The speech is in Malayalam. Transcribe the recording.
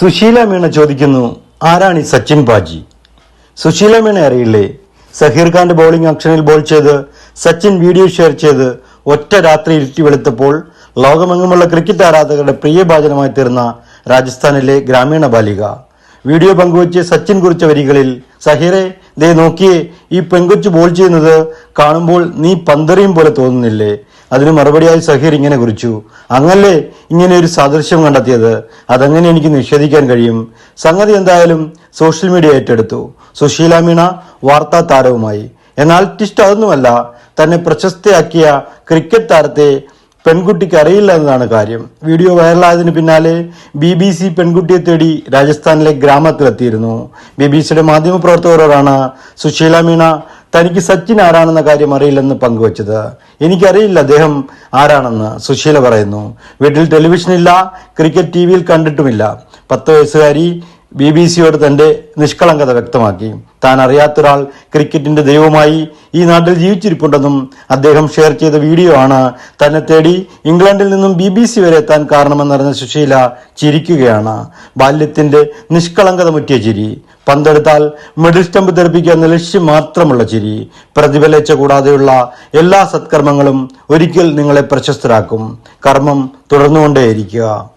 സുശീല മീണ ചോദിക്കുന്നു ആരാണ് ഈ സച്ചിൻ പാജി സുശീല മീണ അറിയില്ലേ സഹീർ ഖാന്റെ ബൗളിംഗ് ആക്ഷനിൽ ബോൾ ചെയ്ത് സച്ചിൻ വീഡിയോ ഷെയർ ചെയ്ത് ഒറ്റ രാത്രി ഇരുട്ടി വെളുത്തപ്പോൾ ലോകമെങ്ങുമുള്ള ക്രിക്കറ്റ് ആരാധകരുടെ പ്രിയഭാജനമായി തീർന്ന രാജസ്ഥാനിലെ ഗ്രാമീണ ബാലിക. വീഡിയോ പങ്കുവച്ച് സച്ചിൻ കുറിച്ച വരികളിൽ സഹീറെ ദേ നോക്കിയേ ഈ പെങ്കൊച്ചു ബോൾ ചെയ്യുന്നത് കാണുമ്പോൾ നീ പന്തറിയും പോലെ തോന്നുന്നില്ലേ? അതിന് മറുപടിയായി സഹീർ ഇങ്ങനെ കുറിച്ചു അങ്ങല്ലേ ഇങ്ങനെ ഒരു സാദൃശ്യം കണ്ടെത്തിയത്? അതങ്ങനെ എനിക്ക് നിഷേധിക്കാൻ കഴിയും? സംഗതി എന്തായാലും സോഷ്യൽ മീഡിയ ഏറ്റെടുത്തു. സുശീല മീണ വാർത്താ താരവുമായി. എന്നാൽ ടിസ്റ്റ് അതൊന്നുമല്ല തന്നെ പ്രശസ്തയാക്കിയ ക്രിക്കറ്റ് താരത്തെ പെൺകുട്ടിക്ക് അറിയില്ല എന്നതാണ് കാര്യം. വീഡിയോ വൈറലായതിന് പിന്നാലെ ബി ബി സി പെൺകുട്ടിയെ തേടി രാജസ്ഥാനിലെ ഗ്രാമത്തിലെത്തിയിരുന്നു. ബി ബി സിയുടെ മാധ്യമപ്രവർത്തകരോടാണ് സുശീല മീണ തനിക്ക് സച്ചിൻ ആരാണെന്ന കാര്യം അറിയില്ലെന്ന് പങ്കുവച്ചത്. എനിക്കറിയില്ല അദ്ദേഹം ആരാണെന്ന് സുശീല പറയുന്നു. വീട്ടിൽ ടെലിവിഷൻ ഇല്ല ക്രിക്കറ്റ് ടി വിയിൽ കണ്ടിട്ടുമില്ല. പത്ത് വയസ്സുകാരി ബി ബി സിയോട് തന്റെ നിഷ്കളങ്കത വ്യക്തമാക്കി. താൻ അറിയാത്തൊരാൾ ക്രിക്കറ്റിന്റെ ദൈവമായി ഈ നാട്ടിൽ ജീവിച്ചിരിപ്പുണ്ടെന്നും അദ്ദേഹം ഷെയർ ചെയ്ത വീഡിയോ ആണ് തന്നെ തേടി ഇംഗ്ലണ്ടിൽ നിന്നും ബി ബി സി വരെ എത്താൻ കാരണമെന്നറിഞ്ഞ സുശീല ചിരിക്കുകയാണ്. ബാല്യത്തിന്റെ നിഷ്കളങ്കത മുറ്റിയ ചിരി. പന്തെടുത്താൽ മിഡിൽ സ്റ്റംപ് തെറിപ്പിക്കുക എന്ന ലക്ഷ്യം മാത്രമുള്ള ചിരി. പ്രതിഫലിച്ച കൂടാതെയുള്ള എല്ലാ സത്കർമ്മങ്ങളും ഒരിക്കൽ നിങ്ങളെ പ്രശസ്തരാക്കും. കർമ്മം തുടർന്നുകൊണ്ടേയിരിക്കുക.